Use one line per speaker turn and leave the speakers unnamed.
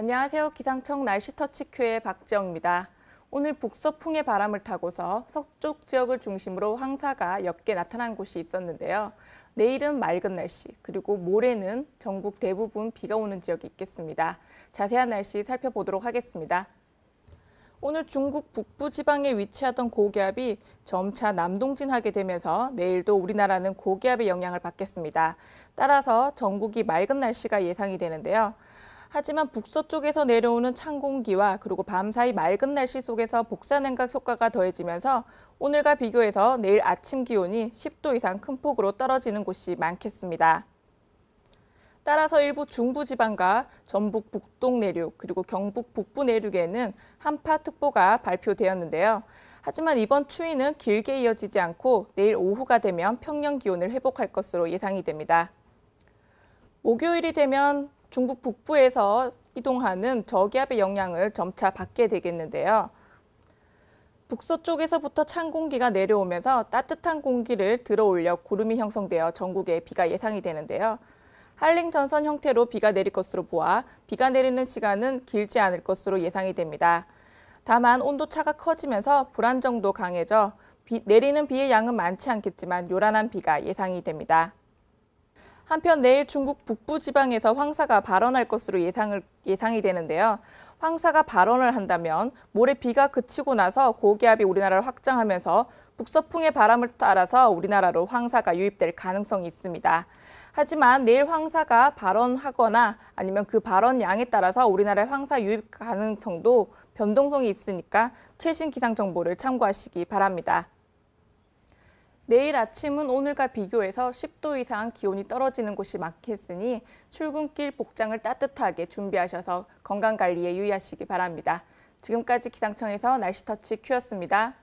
안녕하세요. 기상청 날씨 터치큐의 박지영입니다. 오늘 북서풍의 바람을 타고서 서쪽 지역을 중심으로 황사가 옅게 나타난 곳이 있었는데요. 내일은 맑은 날씨, 그리고 모레는 전국 대부분 비가 오는 지역이 있겠습니다. 자세한 날씨 살펴보도록 하겠습니다. 오늘 중국 북부 지방에 위치하던 고기압이 점차 남동진하게 되면서 내일도 우리나라는 고기압의 영향을 받겠습니다. 따라서 전국이 맑은 날씨가 예상이 되는데요. 하지만 북서쪽에서 내려오는 찬 공기와 그리고 밤사이 맑은 날씨 속에서 복사 냉각 효과가 더해지면서 오늘과 비교해서 내일 아침 기온이 10도 이상 큰 폭으로 떨어지는 곳이 많겠습니다. 따라서 일부 중부지방과 전북 북동 내륙 그리고 경북 북부 내륙에는 한파특보가 발표되었는데요. 하지만 이번 추위는 길게 이어지지 않고 내일 오후가 되면 평년 기온을 회복할 것으로 예상이 됩니다. 목요일이 되면 중국 북부에서 이동하는 저기압의 영향을 점차 받게 되겠는데요. 북서쪽에서부터 찬 공기가 내려오면서 따뜻한 공기를 들어올려 구름이 형성되어 전국에 비가 예상이 되는데요. 한링 전선 형태로 비가 내릴 것으로 보아 비가 내리는 시간은 길지 않을 것으로 예상이 됩니다. 다만 온도차가 커지면서 불안정도 강해져 비, 내리는 비의 양은 많지 않겠지만 요란한 비가 예상이 됩니다. 한편 내일 중국 북부 지방에서 황사가 발원할 것으로 예상을, 예상이 되는데요. 황사가 발원을 한다면 모레 비가 그치고 나서 고기압이 우리나라를 확장하면서 북서풍의 바람을 따라서 우리나라로 황사가 유입될 가능성이 있습니다. 하지만 내일 황사가 발원하거나 아니면 그 발원 양에 따라서 우리나라의 황사 유입 가능성도 변동성이 있으니까 최신 기상 정보를 참고하시기 바랍니다. 내일 아침은 오늘과 비교해서 10도 이상 기온이 떨어지는 곳이 많겠으니 출근길 복장을 따뜻하게 준비하셔서 건강 관리에 유의하시기 바랍니다. 지금까지 기상청에서 날씨 터치 큐였습니다.